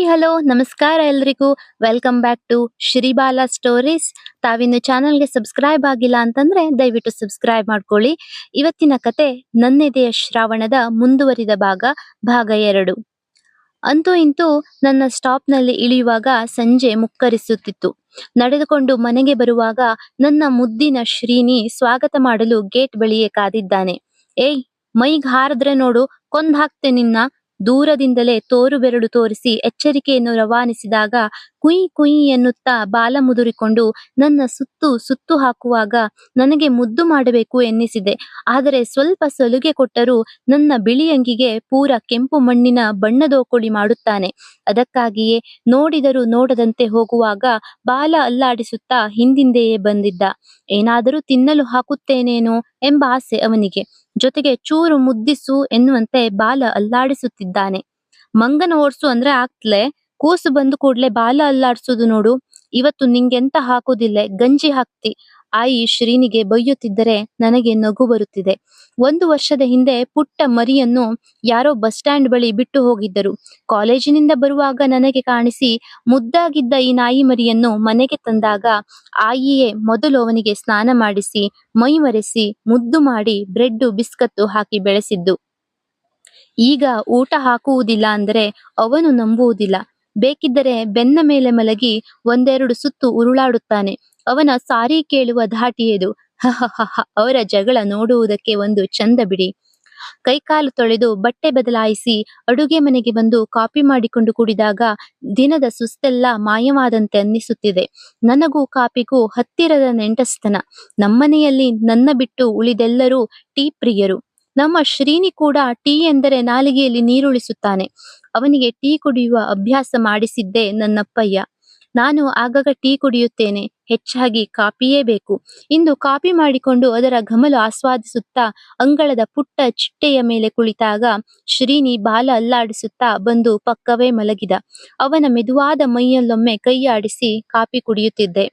Hi, hello, ನಮಸ್ಕಾರ ಎಲ್ರಿಗೂ. Welcome back to Shribala stories ತಾವಿನ್ನು ಚಾನಲ್ಗೆ ಸಬ್ಸ್ಕ್ರೈಬ್ ಆಗಿಲ್ಲ ಅಂತಂದ್ರೆ ದಯವಿಟ್ಟು ಸಬ್ಸ್ಕ್ರೈಬ್ ಮಾಡ್ಕೊಳ್ಳಿ. ಇವತ್ತಿನ ಕತೆ ನನ್ನೆದೆಯ ಶ್ರಾವಣದ ಮುಂದುವರಿದ ಭಾಗ ಭಾಗ ಎರಡು. ಅಂತೂ ಇಂತೂ ನನ್ನ ಸ್ಟಾಪ್ನಲ್ಲಿ ಇಳಿಯುವಾಗ ಸಂಜೆ ಮುಕ್ಕರಿಸುತ್ತಿತ್ತು. ನಡೆದುಕೊಂಡು ಮನೆಗೆ ಬರುವಾಗ ನನ್ನ ಮುದ್ದಿನ ಶ್ರೀನಿ ಸ್ವಾಗತ ಮಾಡಲು ಗೇಟ್ ಬಳಿಯೇ ಕಾದಿದ್ದಾನೆ. ಏಯ್, ಮೈಗ್ ಹಾರದ್ರೆ ನೋಡು, ಕೊಂದ್ ಹಾಕ್ತೆ ನಿನ್ನ. ದೂರದಿಂದಲೇ ತೋರುಬೆರಳು ತೋರಿಸಿ ಎಚ್ಚರಿಕೆಯನ್ನು ರವಾನಿಸಿದಾಗ ಕುಯ್ ಕುಯ್ ಎನ್ನುತ್ತಾ ಬಾಲ ಮುದುರಿಕೊಂಡು ನನ್ನ ಸುತ್ತು ಸುತ್ತು ಹಾಕುವಾಗ ನನಗೆ ಮುದ್ದು ಮಾಡಬೇಕು ಎನ್ನಿಸಿದೆ. ಆದರೆ ಸ್ವಲ್ಪ ಸಲುಗೆ ಕೊಟ್ಟರೂ ನನ್ನ ಬಿಳಿಯಂಗಿಗೆ ಪೂರ ಕೆಂಪು ಮಣ್ಣಿನ ಬಣ್ಣದೋಕುಳಿ ಮಾಡುತ್ತಾನೆ. ಅದಕ್ಕಾಗಿಯೇ ನೋಡಿದರೂ ನೋಡದಂತೆ ಹೋಗುವಾಗ ಬಾಲ ಅಲ್ಲಾಡಿಸುತ್ತಾ ಹಿಂದಿಂದೆಯೇ ಬಂದಿದ್ದ. ಏನಾದರೂ ತಿನ್ನಲು ಹಾಕುತ್ತೇನೇನೋ ಎಂಬ ಆಸೆ ಅವನಿಗೆ. ಜೊತೆಗೆ ಚೂರು ಮುದ್ದಿಸು ಎನ್ನುವಂತೆ ಬಾಲ ಅಲ್ಲಾಡಿಸುತ್ತಿದ್ದಾನೆ. ಮಂಗನ ಓಡಿಸು ಅಂದ್ರೆ ಆಗ್ತ್ಲೆ ಕೂಸು ಬಂದು ಕೂಡ್ಲೆ ಬಾಲ ಅಲ್ಲಾಡ್ಸೋದು ನೋಡು. ಇವತ್ತು ನಿಂಗೆಂತ ಹಾಕುದಿಲ್ಲ? ಗಂಜಿ ಹಾಕ್ತಿ. ಆಯಿ ಶ್ರೀನಿಗೆ ಬೈಯುತ್ತಿದ್ದರೆ ನನಗೆ ನಗು ಬರುತ್ತಿದೆ. ಒಂದು ವರ್ಷದ ಹಿಂದೆ ಪುಟ್ಟ ಮರಿಯನ್ನು ಯಾರೋ ಬಸ್ ಸ್ಟ್ಯಾಂಡ್ ಬಳಿ ಬಿಟ್ಟು ಹೋಗಿದ್ದರು. ಕಾಲೇಜಿನಿಂದ ಬರುವಾಗ ನನಗೆ ಕಾಣಿಸಿ ಮುದ್ದಾಗಿದ್ದ ಈ ನಾಯಿ ಮರಿಯನ್ನು ಮನೆಗೆ ತಂದಾಗ ಆಯಿಯೇ ಮೊದಲು ಅವನಿಗೆ ಸ್ನಾನ ಮಾಡಿಸಿ, ಮೈ ಮರೆಸಿ, ಮುದ್ದು ಮಾಡಿ ಬ್ರೆಡ್ಡು, ಬಿಸ್ಕತ್ತು ಹಾಕಿ ಬೆಳೆಸಿದ್ದು. ಈಗ ಊಟ ಹಾಕುವುದಿಲ್ಲ ಅಂದರೆ ಅವನು ನಂಬುವುದಿಲ್ಲ. ಬೇಕಿದ್ದರೆ ಬೆನ್ನ ಮೇಲೆ ಮಲಗಿ ಒಂದೆರಡು ಸುತ್ತು ಉರುಳಾಡುತ್ತಾನೆ. ಅವನ ಸಾರಿ ಕೇಳುವ ಧಾಟಿಯದು ಹ ಅವರ ಜಗಳ ನೋಡುವುದಕ್ಕೆ ಒಂದು ಚಂದ ಬಿಡಿ. ಕೈಕಾಲು ತೊಳೆದು ಬಟ್ಟೆ ಬದಲಾಯಿಸಿ ಅಡುಗೆ ಮನೆಗೆ ಬಂದು ಕಾಪಿ ಮಾಡಿಕೊಂಡು ಕುಡಿದಾಗ ದಿನದ ಸುಸ್ತೆಲ್ಲ ಮಾಯವಾದಂತೆ ಅನ್ನಿಸುತ್ತಿದೆ. ನನಗೂ ಕಾಪಿಗೂ ಹತ್ತಿರದ ನೆಂಟಸ್ತನ ನಮ್ಮನೆಯಲ್ಲಿ ನನ್ನ ಬಿಟ್ಟು ಉಳಿದೆಲ್ಲರೂ ಟೀ ಪ್ರಿಯರು ನಮ್ಮ ಶ್ರೀನಿ ಕೂಡ ಟೀ ಎಂದರೆ ನಾಲಿಗೆಯಲ್ಲಿ ನೀರುಳಿಸುತ್ತಾನೆ. ಅವನಿಗೆ ಟೀ ಕುಡಿಯುವ ಅಭ್ಯಾಸ ಮಾಡಿಸಿದ್ದೆ ನನ್ನಪ್ಪಯ್ಯ. ನಾನು ಆಗಾಗ ಟೀ ಕುಡಿಯುತ್ತೇನೆ, ಹೆಚ್ಚಾಗಿ ಕಾಪಿಯೇ ಬೇಕು. ಇಂದು ಕಾಪಿ ಮಾಡಿಕೊಂಡು ಅದರ ಘಮಲು ಆಸ್ವಾದಿಸುತ್ತಾ, ಅಂಗಳದ ಪುಟ್ಟ ಚಿಟ್ಟೆಯ ಮೇಲೆ ಕುಳಿತಾಗ ಶ್ರೀನಿ ಬಾಲ ಅಲ್ಲಾಡಿಸುತ್ತಾ ಬಂದು ಪಕ್ಕವೇ ಮಲಗಿದ. ಅವನ ಮೆದುವಾದ ಮೈಯಲ್ಲೊಮ್ಮೆ ಕೈಯಾಡಿಸಿ ಕಾಪಿ ಕುಡಿಯುತ್ತಿದ್ದೆ.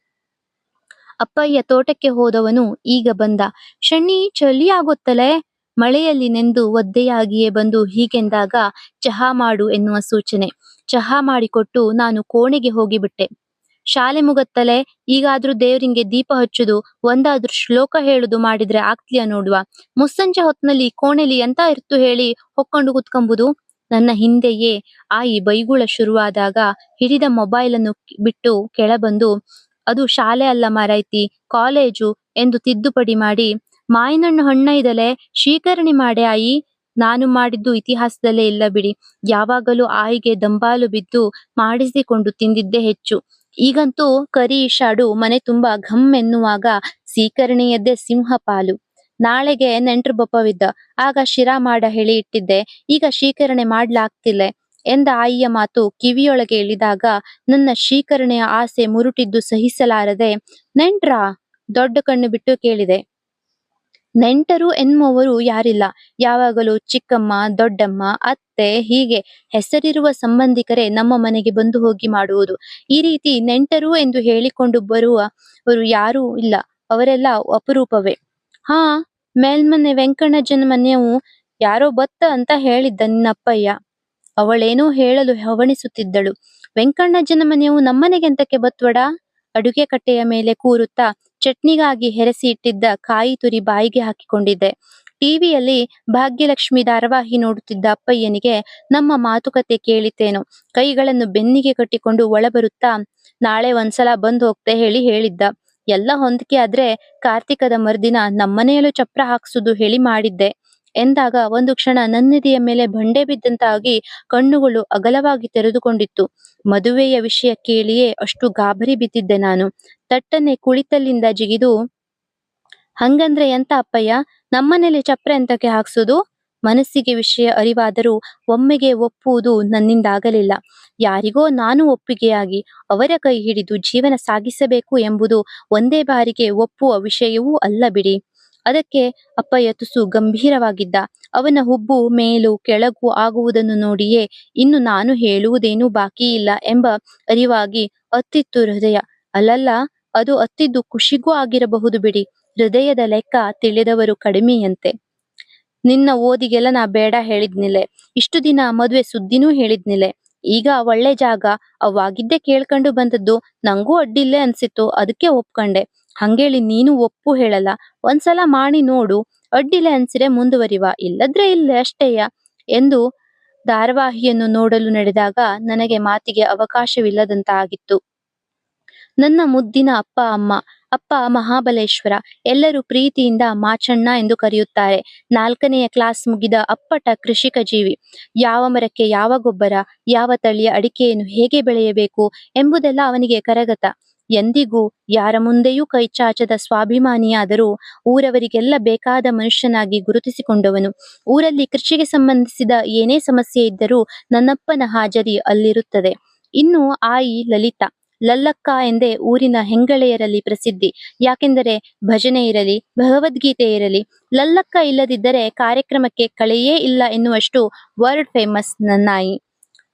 ಅಪ್ಪಯ್ಯ ತೋಟಕ್ಕೆ ಹೋದವನು ಈಗ ಬಂದ. ಶಣ್ಣಿ ಚಳಿ ಆಗುತ್ತಲೇ ಮಳೆಯಲ್ಲಿ ನೆಂದು ಒದ್ದೆಯಾಗಿಯೇ ಬಂದು ಹೀಗೆಂದಾಗ ಚಹಾ ಮಾಡು ಎನ್ನುವ ಸೂಚನೆ. ಚಹಾ ಮಾಡಿಕೊಟ್ಟು ನಾನು ಕೋಣೆಗೆ ಹೋಗಿಬಿಟ್ಟೆ. ಶಾಲೆ ಮುಗತ್ತಲೆ ಈಗಾದ್ರೂ ದೇವ್ರಿಂಗೆ ದೀಪ ಹಚ್ಚುದು, ಒಂದಾದ್ರೂ ಶ್ಲೋಕ ಹೇಳುದು ಮಾಡಿದ್ರೆ ಆಗ್ತೀಯ ನೋಡುವ. ಮುಸ್ಸಂಜೆ ಹೊತ್ನಲ್ಲಿ ಕೋಣೆಲಿ ಎಂತ ಇರ್ತು ಹೇಳಿ ಹೊಕ್ಕೊಂಡು ಕುತ್ಕೊಂಬುದು? ನನ್ನ ಹಿಂದೆಯೇ ಆಯಿ ಬೈಗುಳ ಶುರುವಾದಾಗ ಹಿಡಿದ ಮೊಬೈಲ್ ಅನ್ನು ಬಿಟ್ಟು ಕೆಳಬಂದು, ಅದು ಶಾಲೆ ಅಲ್ಲ ಮಾರಾಯ್ತಿ, ಕಾಲೇಜು ಎಂದು ತಿದ್ದುಪಡಿ ಮಾಡಿ ಮಾಯಿನಣ್ಣು ಹಣ್ಣ ಇದಲೆ ಶೀಕರಣಿ ಮಾಡೆ ಆಯಿ. ನಾನು ಮಾಡಿದ್ದು ಇತಿಹಾಸದಲ್ಲೇ ಇಲ್ಲ ಬಿಡಿ. ಯಾವಾಗಲೂ ಆಯಿಗೆ ದಂಬಾಲು ಬಿದ್ದು ಮಾಡಿಸಿಕೊಂಡು ತಿಂದಿದ್ದೇ ಹೆಚ್ಚು. ಈಗಂತೂ ಕರಿ ಶಾಡು ಮನೆ ತುಂಬಾ ಘಮ್ ಎನ್ನುವಾಗ ಸೀಕರಣೆಯದ್ದೇ ಸಿಂಹ ಪಾಲು. ನಾಳೆಗೆ ನೆಂಟ್ರ ಬಪ್ಪವಿದ್ದ. ಆಗ ಶಿರಾ ಮಾಡ ಹೇಳಿ ಇಟ್ಟಿದ್ದೆ. ಈಗ ಶೀಕರಣೆ ಮಾಡ್ಲಾಗ್ತಿಲ್ಲ ಎಂದ ಆಯಿಯ ಮಾತು ಕಿವಿಯೊಳಗೆ ಇಳಿದಾಗ ನನ್ನ ಶೀಕರಣೆಯ ಆಸೆ ಮುರುಟಿದ್ದು ಸಹಿಸಲಾರದೆ, ನೆಂಟ್ರಾ? ದೊಡ್ಡ ಕಣ್ಣು ಬಿಟ್ಟು ಕೇಳಿದೆ. ನೆಂಟರು ಎನ್ನುವವರು ಯಾರಿಲ್ಲ. ಯಾವಾಗಲೂ ಚಿಕ್ಕಮ್ಮ, ದೊಡ್ಡಮ್ಮ, ಅತ್ತೆ ಹೀಗೆ ಹೆಸರಿರುವ ಸಂಬಂಧಿಕರೇ ನಮ್ಮ ಮನೆಗೆ ಬಂದು ಹೋಗಿ ಮಾಡುವುದು. ಈ ರೀತಿ ನೆಂಟರು ಎಂದು ಹೇಳಿಕೊಂಡು ಬರುವವರು ಯಾರೂ ಇಲ್ಲ. ಅವರೆಲ್ಲ ಅಪರೂಪವೇ. ಹಾ, ಮೇಲ್ಮನೆ ವೆಂಕಣ್ಣಜ್ಜನ ಮನೆಯವು ಯಾರೋ ಬತ್ತ ಅಂತ ಹೇಳಿದ್ದ ನಿನ್ನಪ್ಪಯ್ಯ. ಅವಳೇನೋ ಹೇಳಲು ಹವಣಿಸುತ್ತಿದ್ದಳು. ವೆಂಕಣ್ಣಜ್ಜನ ಮನೆಯವು ನಮ್ಮನೆಗೆಂತಕ್ಕೆ ಬತ್ವಡ? ಅಡುಗೆ ಕಟ್ಟೆಯ ಮೇಲೆ ಕೂರುತ್ತಾ ಚಟ್ನಿಗಾಗಿ ಹೆರಸಿ ಇಟ್ಟಿದ್ದ ಕಾಯಿ ತುರಿ ಬಾಯಿಗೆ ಹಾಕಿಕೊಂಡಿದ್ದೆ. ಟಿವಿಯಲ್ಲಿ ಭಾಗ್ಯಲಕ್ಷ್ಮಿ ಧಾರಾವಾಹಿ ನೋಡುತ್ತಿದ್ದ ಅಪ್ಪಯ್ಯನಿಗೆ ನಮ್ಮ ಮಾತುಕತೆ ಕೇಳಿತೇನು. ಕೈಗಳನ್ನು ಬೆನ್ನಿಗೆ ಕಟ್ಟಿಕೊಂಡು ಒಳಬರುತ್ತಾ ನಾಳೆ ಒಂದ್ಸಲ ಬಂದು ಹೋಗ್ತೆ ಹೇಳಿ ಹೇಳಿದ್ದ. ಎಲ್ಲ ಹೊಂದಿಕೆ ಆದ್ರೆ ಕಾರ್ತಿಕದ ಮರುದಿನ ನಮ್ಮನೆಯಲ್ಲೂ ಚಪ್ರ ಹಾಕ್ಸುದು ಹೇಳಿ ಮಾಡಿದ್ದೆ. ಎಂದಾಗ ಒಂದು ಕ್ಷಣ ನನ್ನೆದೆಯ ಮೇಲೆ ಬಂಡೆ ಬಿದ್ದಂತಾಗಿ ಕಣ್ಣುಗಳು ಅಗಲವಾಗಿ ತೆರೆದುಕೊಂಡಿತ್ತು. ಮದುವೆಯ ವಿಷಯ ಕೇಳಿಯೇ ಅಷ್ಟು ಗಾಬರಿ ಬಿದ್ದಿದ್ದೆ ನಾನು. ತಟ್ಟನೆ ಕುಳಿತಲ್ಲಿಂದ ಜಿಗಿದು, ಹಂಗಂದ್ರೆ ಎಂತ ಅಪ್ಪಯ್ಯ, ನಮ್ಮನೇಲಿ ಚಪ್ರ ಎಂತಕ್ಕೆ ಹಾಕ್ಸೋದು? ಮನಸ್ಸಿಗೆ ವಿಷಯ ಅರಿವಾದರೂ ಒಮ್ಮೆಗೆ ಒಪ್ಪುವುದು ನನ್ನಿಂದಾಗಲಿಲ್ಲ. ಯಾರಿಗೋ ನಾನು ಒಪ್ಪಿಗೆಯಾಗಿ ಅವರ ಕೈ ಹಿಡಿದು ಜೀವನ ಸಾಗಿಸಬೇಕು ಎಂಬುದು ಒಂದೇ ಬಾರಿಗೆ ಒಪ್ಪುವ ವಿಷಯವೂ ಅಲ್ಲ ಬಿಡಿ. ಅದಕ್ಕೆ ಅಪ್ಪಯ್ಯ ತುಸು ಗಂಭೀರವಾಗಿದ್ದ. ಅವನ ಹುಬ್ಬು ಮೇಲು ಕೆಳಗು ಆಗುವುದನ್ನು ನೋಡಿಯೇ ಇನ್ನು ನಾನು ಹೇಳುವುದೇನೂ ಬಾಕಿ ಇಲ್ಲ ಎಂಬ ಅರಿವಾಗಿ ಅತ್ತಿತ್ತು ಹೃದಯ. ಅಲ್ಲಲ್ಲ, ಅದು ಅತ್ತಿದ್ದು ಖುಷಿಗೂ ಆಗಿರಬಹುದು ಬಿಡಿ. ಹೃದಯದ ಲೆಕ್ಕ ತಿಳಿದವರು ಕಡಿಮೆಯಂತೆ. ನಿನ್ನ ಓದಿಗೆಲ್ಲ ನಾ ಬೇಡ ಹೇಳಿದ್ನಿಲೆ. ಇಷ್ಟು ದಿನ ಮದುವೆ ಸುದ್ದಿನೂ ಹೇಳಿದ್ನಿಲೆ. ಈಗ ಒಳ್ಳೆ ಜಾಗ, ಅವಾಗಿದ್ದೆ ಕೇಳ್ಕೊಂಡು ಬಂದದ್ದು ನಂಗೂ ಅಡ್ಡಿಲ್ಲೇ ಅನ್ಸಿತ್ತು, ಅದಕ್ಕೆ ಒಪ್ಕೊಂಡೆ. ಹಂಗೇಳಿ ನೀನು ಒಪ್ಪು ಹೇಳಲ್ಲ. ಒಂದ್ಸಲ ಮಾಡಿ ನೋಡು. ಅಡ್ಡಿಲೆ ಅನ್ಸಿರೆ ಮುಂದುವರಿವ. ಇಲ್ಲದ್ರೆ ಇಲ್ಲ ಅಷ್ಟೇಯ ಎಂದು ಧಾರಾವಾಹಿಯನ್ನು ನೋಡಲು ನಡೆದಾಗ ನನಗೆ ಮಾತಿಗೆ ಅವಕಾಶವಿಲ್ಲದಂತಾಗಿತ್ತು. ನನ್ನ ಮುದ್ದಿನ ಅಪ್ಪ, ಅಮ್ಮ, ಅಪ್ಪ ಮಹಾಬಲೇಶ್ವರ ಎಲ್ಲರೂ ಪ್ರೀತಿಯಿಂದ ಮಾಚಣ್ಣ ಎಂದು ಕರೆಯುತ್ತಾರೆ. ನಾಲ್ಕನೆಯ ಕ್ಲಾಸ್ ಮುಗಿದ ಅಪ್ಪಟ ಕೃಷಿಕ ಜೀವಿ. ಯಾವ ಮರಕ್ಕೆ ಯಾವ ಗೊಬ್ಬರ, ಯಾವ ತಳಿಯ ಅಡಿಕೆಯನ್ನು ಹೇಗೆ ಬೆಳೆಯಬೇಕು ಎಂಬುದೆಲ್ಲ ಅವನಿಗೆ ಕರಗತ. ಎಂದಿಗೂ ಯಾರ ಮುಂದೆಯೂ ಕೈಚಾಚದ ಸ್ವಾಭಿಮಾನಿಯಾದರೂ ಊರವರಿಗೆಲ್ಲ ಬೇಕಾದ ಮನುಷ್ಯನಾಗಿ ಗುರುತಿಸಿಕೊಂಡವನು. ಊರಲ್ಲಿ ಕೃಷಿಗೆ ಸಂಬಂಧಿಸಿದ ಏನೇ ಸಮಸ್ಯೆ ಇದ್ದರೂ ನನ್ನಪ್ಪನ ಹಾಜರಿ ಅಲ್ಲಿರುತ್ತದೆ. ಇನ್ನು ಆಯಿ ಲಲಿತಾ, ಲಲ್ಲಕ್ಕ ಎಂದೇ ಊರಿನ ಹೆಂಗಳೆಯರಲ್ಲಿ ಪ್ರಸಿದ್ಧಿ. ಯಾಕೆಂದರೆ ಭಜನೆ ಇರಲಿ, ಭಗವದ್ಗೀತೆ ಇರಲಿ, ಲಲ್ಲಕ್ಕ ಇಲ್ಲದಿದ್ದರೆ ಕಾರ್ಯಕ್ರಮಕ್ಕೆ ಕಳೆಯೇ ಇಲ್ಲ ಎನ್ನುವಷ್ಟು ವರ್ಲ್ಡ್ ಫೇಮಸ್ ನನ್ನಾಯಿ.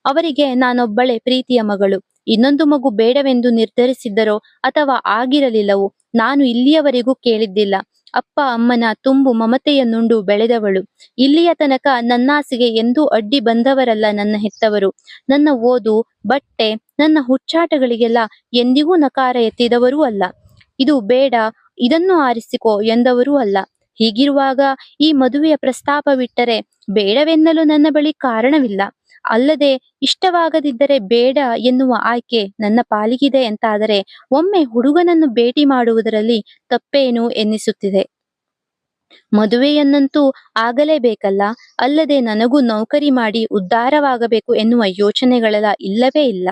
ಅವರಿಗೆ ನಾನೊಬ್ಬಳೆ ಪ್ರೀತಿಯ ಮಗಳು. ಇನ್ನೊಂದು ಮಗು ಬೇಡವೆಂದು ನಿರ್ಧರಿಸಿದ್ದರೋ ಅಥವಾ ಆಗಿರಲಿಲ್ಲವೋ ನಾನು ಇಲ್ಲಿಯವರೆಗೂ ಕೇಳಿದ್ದಿಲ್ಲ. ಅಪ್ಪ ಅಮ್ಮನ ತುಂಬು ಮಮತೆಯನ್ನುಂಡು ಬೆಳೆದವಳು. ಇಲ್ಲಿಯ ತನಕ ನನ್ನಾಸೆಗೆ ಎಂದೂ ಅಡ್ಡಿ ಬಂದವರಲ್ಲ ನನ್ನ ಹೆತ್ತವರು. ನನ್ನ ಓದು, ಬಟ್ಟೆ, ನನ್ನ ಹುಚ್ಚಾಟಗಳಿಗೆಲ್ಲ ಎಂದಿಗೂ ನಕಾರ ಎತ್ತಿದವರೂ ಅಲ್ಲ. ಇದು ಬೇಡ, ಇದನ್ನು ಆರಿಸಿಕೋ ಎಂದವರೂ ಅಲ್ಲ. ಹೀಗಿರುವಾಗ ಈ ಮದುವೆಯ ಪ್ರಸ್ತಾಪವಿಟ್ಟರೆ ಬೇಡವೆನ್ನಲು ನನ್ನ ಬಳಿ ಕಾರಣವಿಲ್ಲ. ಅಲ್ಲದೆ ಇಷ್ಟವಾಗದಿದ್ದರೆ ಬೇಡ ಎನ್ನುವ ಆಯ್ಕೆ ನನ್ನ ಪಾಲಿಗಿದೆ ಎಂತಾದರೆ ಒಮ್ಮೆ ಹುಡುಗನನ್ನು ಭೇಟಿ ಮಾಡುವುದರಲ್ಲಿ ತಪ್ಪೇನು ಎನ್ನಿಸುತ್ತಿದೆ? ಮದುವೆಯನ್ನಂತೂ ಆಗಲೇಬೇಕಲ್ಲ, ಅಲ್ಲದೆ ನನಗೂ ನೌಕರಿ ಮಾಡಿ ಉದ್ಧಾರವಾಗಬೇಕು ಎನ್ನುವ ಯೋಚನೆಗಳೆಲ್ಲ, ಇಲ್ಲವೇ ಇಲ್ಲ.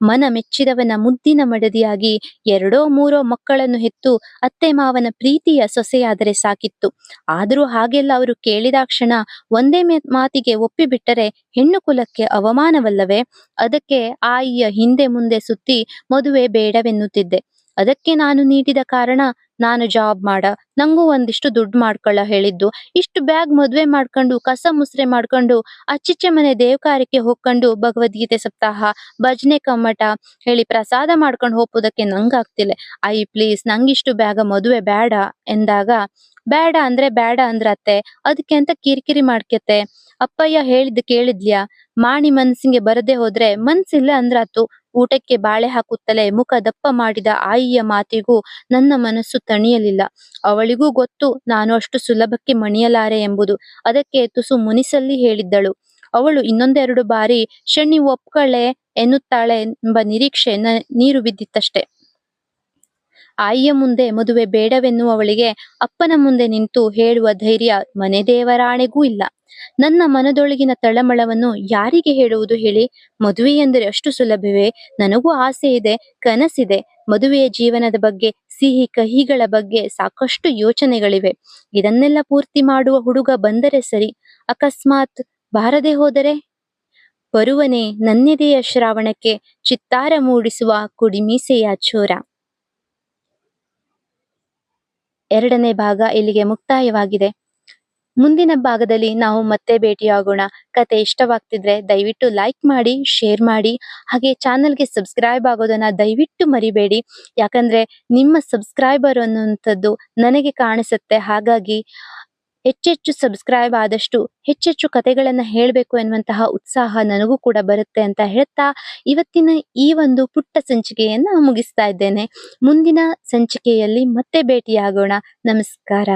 ಮನ ಮೆಚ್ಚಿದವನ ಮುದ್ದಿನ ಮಡದಿಯಾಗಿ ಎರಡೋ ಮೂರೋ ಮಕ್ಕಳನ್ನು ಹೆತ್ತು ಅತ್ತೆ ಮಾವನ ಪ್ರೀತಿಯ ಸೊಸೆಯಾದರೆ ಸಾಕಿತ್ತು. ಆದರೂ ಹಾಗೆಲ್ಲ ಅವರು ಕೇಳಿದಾಕ್ಷಣ ಒಂದೇ ಮಾತಿಗೆ ಒಪ್ಪಿಬಿಟ್ಟರೆ ಹೆಣ್ಣು ಕುಲಕ್ಕೆ ಅವಮಾನವಲ್ಲವೇ? ಅದಕ್ಕೆ ಆಯಿಯ ಹಿಂದೆ ಮುಂದೆ ಸುತ್ತಿ ಮದುವೆ ಬೇಡವೆನ್ನುತ್ತಿದ್ದೆ. ಅದಕ್ಕೆ ನಾನು ನೀಡಿದ ಕಾರಣ ನಾನು ಜಾಬ್ ಮಾಡ, ನಂಗೂ ಒಂದಿಷ್ಟು ದುಡ್ಡು ಮಾಡ್ಕೊಳ್ಳ ಹೇಳಿದ್ದು. ಇಷ್ಟು ಬ್ಯಾಗ್ ಮದ್ವೆ ಮಾಡ್ಕೊಂಡು, ಕಸ ಮುಸ್ರೆ ಮಾಡ್ಕೊಂಡು, ಅಚ್ಚಿಚ್ಚೆ ಮನೆ ದೇವಕಾರ್ಯಕ್ಕೆ ಹೋಗ್ಕೊಂಡು ಭಗವದ್ಗೀತೆ ಸಪ್ತಾಹ, ಭಜನೆ ಕಮ್ಮಟ ಹೇಳಿ ಪ್ರಸಾದ ಮಾಡ್ಕೊಂಡು ಹೋಗೋದಕ್ಕೆ ನಂಗಾಗ್ತಿಲ್ಲ. ಐ ಪ್ಲೀಸ್ ನಂಗಿಷ್ಟು ಬ್ಯಾಗ ಮದುವೆ ಬೇಡ ಎಂದಾಗ, ಬೇಡ ಅಂದ್ರೆ ಬೇಡ ಅಂದ್ರತ್ತೆ, ಅದಕ್ಕೆ ಅಂತ ಕಿರಿಕಿರಿ ಮಾಡ್ಕೆತ್ತೆ. ಅಪ್ಪಯ್ಯ ಹೇಳಿದ್ ಕೇಳಿದ್ಲ್ಯಾ? ಮಾಣಿ ಮನ್ಸಿಂಗೆ ಬರದೆ ಹೋದ್ರೆ ಮನ್ಸಿಲ್ಲ ಅಂದ್ರಾತು ಊಟಕ್ಕೆ ಬಾಳೆ ಹಾಕುತ್ತಲೇ ಮುಖ ದಪ್ಪ ಮಾಡಿದ ಆಯಿಯ ಮಾತಿಗೂ ನನ್ನ ಮನಸ್ಸು ತಣಿಯಲಿಲ್ಲ. ಅವಳಿಗೂ ಗೊತ್ತು ನಾನು ಅಷ್ಟು ಸುಲಭಕ್ಕೆ ಮಣಿಯಲಾರೆ ಎಂಬುದು. ಅದಕ್ಕೆ ತುಸು ಮುನಿಸಲ್ಲಿ ಹೇಳಿದ್ದಳು. ಅವಳು ಇನ್ನೊಂದೆರಡು ಬಾರಿ, ಶನಿ ಒಪ್ಕಳೆ ಎನ್ನುತ್ತಾಳೆ ಎಂಬ ನಿರೀಕ್ಷೆ ನೀರು ಬಿದ್ದಿತ್ತಷ್ಟೆ. ಆಯಿಯ ಮುಂದೆ ಮದುವೆ ಬೇಡವೆನ್ನುವವಳಿಗೆ ಅಪ್ಪನ ಮುಂದೆ ನಿಂತು ಹೇಳುವ ಧೈರ್ಯ ಮನೆ ದೇವರಾಣೆಗೂ ಇಲ್ಲ. ನನ್ನ ಮನದೊಳಗಿನ ತಳಮಳವನ್ನು ಯಾರಿಗೆ ಹೇಳುವುದು ಹೇಳಿ? ಮದುವೆ ಎಂದರೆ ಅಷ್ಟು ಸುಲಭವೇ? ನನಗೂ ಆಸೆ ಇದೆ, ಕನಸಿದೆ. ಮದುವೆಯ ಜೀವನದ ಬಗ್ಗೆ, ಸಿಹಿ ಕಹಿಗಳ ಬಗ್ಗೆ ಸಾಕಷ್ಟು ಯೋಚನೆಗಳಿವೆ. ಇದನ್ನೆಲ್ಲ ಪೂರ್ತಿ ಮಾಡುವ ಹುಡುಗ ಬಂದರೆ ಸರಿ. ಅಕಸ್ಮಾತ್ ಬಾರದೆ ಹೋದರೆ? ಬರುವನೇ, ನನ್ನೆದೆಯ ಶ್ರಾವಣಕ್ಕೆ ಚಿತ್ತಾರ ಮೂಡಿಸುವ ಕುಡಿಮೀಸೆಯ ಚೋರ. ಎರಡನೇ ಭಾಗ ಇಲ್ಲಿಗೆ ಮುಕ್ತಾಯವಾಗಿದೆ. ಮುಂದಿನ ಭಾಗದಲ್ಲಿ ನಾವು ಮತ್ತೆ ಭೇಟಿಯಾಗೋಣ. ಕತೆ ಇಷ್ಟವಾಗ್ತಿದ್ರೆ ದಯವಿಟ್ಟು ಲೈಕ್ ಮಾಡಿ, ಶೇರ್ ಮಾಡಿ. ಹಾಗೆ ಚಾನಲ್ಗೆ ಸಬ್ಸ್ಕ್ರೈಬ್ ಆಗೋದನ್ನ ದಯವಿಟ್ಟು ಮರಿಬೇಡಿ. ಯಾಕಂದ್ರೆ ನಿಮ್ಮ ಸಬ್ಸ್ಕ್ರೈಬರ್ ಅನ್ನುವಂಥದ್ದು ನನಗೆ ಕಾಣಿಸುತ್ತೆ. ಹಾಗಾಗಿ ಹೆಚ್ಚೆಚ್ಚು ಸಬ್ಸ್ಕ್ರೈಬ್ ಆದಷ್ಟು ಹೆಚ್ಚೆಚ್ಚು ಕತೆಗಳನ್ನ ಹೇಳಬೇಕು ಎನ್ನುವಂತಹ ಉತ್ಸಾಹ ನನಗೂ ಕೂಡ ಬರುತ್ತೆ ಅಂತ ಹೇಳ್ತಾ ಇವತ್ತಿನ ಈ ಒಂದು ಪುಟ್ಟ ಸಂಚಿಕೆಯನ್ನ ಮುಗಿಸ್ತಾ ಇದ್ದೇನೆ. ಮುಂದಿನ ಸಂಚಿಕೆಯಲ್ಲಿ ಮತ್ತೆ ಭೇಟಿಯಾಗೋಣ. ನಮಸ್ಕಾರ.